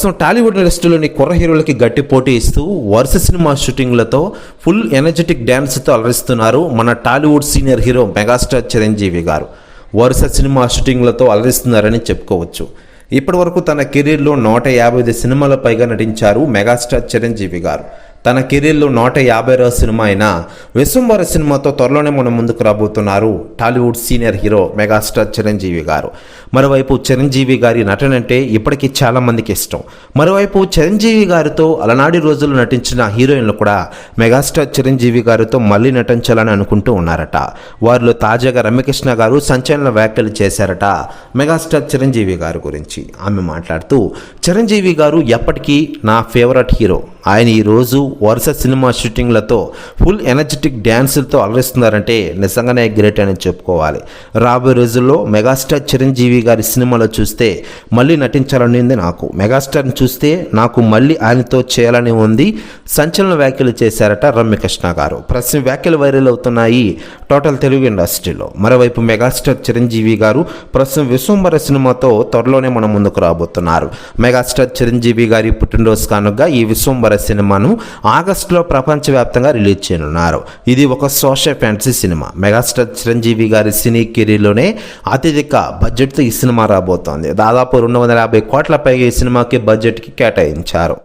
ప్రస్తుతం టాలీవుడ్ ఇండస్ట్రీలోని కుర్ర హీరోలకి గట్టి పోటీ ఇస్తూ వరుస సినిమా షూటింగ్లతో ఫుల్ ఎనర్జెటిక్ డ్యాన్స్తో అలరిస్తున్నారు మన Tollywood senior hero megastar Chiranjeevi garu. వరుస సినిమా షూటింగ్లతో అలరిస్తున్నారని చెప్పుకోవచ్చు. ఇప్పటివరకు తన కెరీర్లో నూట యాభై ఐదు సినిమాల పైగా నటించారు మెగాస్టార్ చిరంజీవి గారు. తన కెరీర్లో నూట యాభై సినిమా అయిన విశ్వంబర సినిమాతో త్వరలోనే మన ముందుకు రాబోతున్నారు Tollywood senior hero megastar Chiranjeevi garu. మరోవైపు చిరంజీవి గారి నటన అంటే ఇప్పటికీ చాలామందికి ఇష్టం. మరోవైపు చిరంజీవి గారితో అలనాడి రోజుల్లో నటించిన హీరోయిన్లు కూడా మెగాస్టార్ చిరంజీవి గారితో మళ్ళీ నటించాలని అనుకుంటూ ఉన్నారట. వారిలో తాజాగా రమ్యకృష్ణ గారు సంచలన వ్యాఖ్యలు చేశారట మెగాస్టార్ చిరంజీవి గారి గురించి. ఆమె మాట్లాడుతూ చిరంజీవి గారు ఎప్పటికీ నా ఫేవరెట్ హీరో. ఆయన ఈరోజు వరుస సినిమా షూటింగ్లతో ఫుల్ ఎనర్జెటిక్ డ్యాన్సులతో అలరిస్తున్నారంటే నిజంగానే గ్రేట్ అని చెప్పుకోవాలి. రాబోయే రోజుల్లో మెగాస్టార్ చిరంజీవి గారి సినిమాలో చూస్తే మళ్ళీ నటించాలని ఉంది నాకు. మెగాస్టార్ని చూస్తే నాకు మళ్ళీ ఆయనతో చేయాలని ఉంది. సంచలన వ్యాఖ్యలు చేశారట రమ్యకృష్ణ గారు. ప్రస్తుతం వ్యాఖ్యలు వైరల్ అవుతున్నాయి టోటల్ తెలుగు ఇండస్ట్రీలో. మరోవైపు మెగాస్టార్ చిరంజీవి గారు ప్రస్తుతం విశ్వంబర సినిమాతో త్వరలోనే మన ముందుకు రాబోతున్నారు. మెగాస్టార్ చిరంజీవి గారి పుట్టినరోజు కానుగా ఈ విశ్వంబర సినిమాను ఆగస్టులో ప్రపంచవ్యాప్తంగా రిలీజ్ చేయనున్నారు. ఇది ఒక social fantasy cinema. Megastar Chiranjeevi గారి సినీ కెరీర్లోనే అత్యధిక బడ్జెట్తో ఈ సినిమా రాబోతోంది. దాదాపు రెండు వందల యాభై కోట్ల పైగా ఈ సినిమాకి బడ్జెట్కి కేటాయించారు.